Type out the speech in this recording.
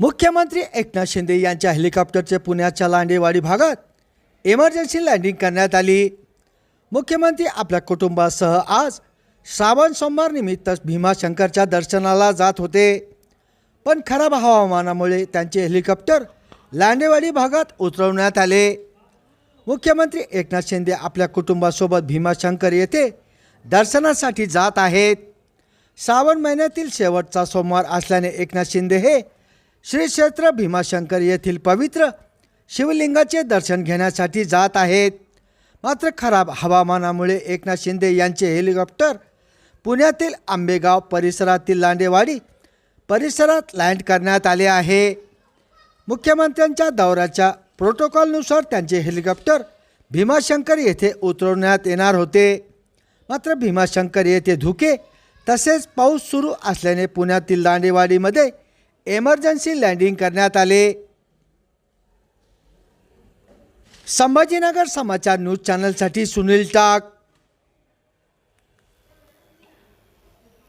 मुख्यमंत्री एकनाथ शिंदे यांच्या हेलिकॉप्टरचे पुण्याच्या लांडेवाडी भागात इमर्जन्सी लँडिंग करण्यात आली. मुख्यमंत्री आपल्या कुटुंबासह आज श्रावण सोमवार निमित्त भीमाशंकरच्या दर्शनाला जात होते. पण खराब हवामानामुळे त्यांचे हेलिकॉप्टर लांडेवाडी भागात उतरवण्यात आले. मुख्यमंत्री एकनाथ शिंदे आपल्या कुटुंबासोबत भीमाशंकर येथे दर्शनासाठी जात आहेत. श्रावण महिन्यातील शेवटचा सोमवार असल्याने एकनाथ शिंदे हे श्री क्षेत्र भीमाशंकर येथील पवित्र शिवलिंगाचे दर्शन घेण्यासाठी जात आहेत. मात्र खराब हवामानामुळे एकनाथ शिंदे यांचे हेलिकॉप्टर पुण्यातील आंबेगाव परिसरातील लांडेवाडी परिसरात लँड करण्यात आले आहे. मुख्यमंत्र्यांच्या दौऱ्याच्या प्रोटोकॉलनुसार त्यांचे हेलिकॉप्टर भीमाशंकर येथे उतरवण्यात येणार होते. मात्र भीमाशंकर येथे धुके तसेच पाऊस सुरू असल्याने पुण्यातील लांडेवाडीमध्ये एमर्जन्सी लँडिंग करण्यात आले. संभाजीनगर समाचार न्यूज चॅनलसाठी सुनील टाक.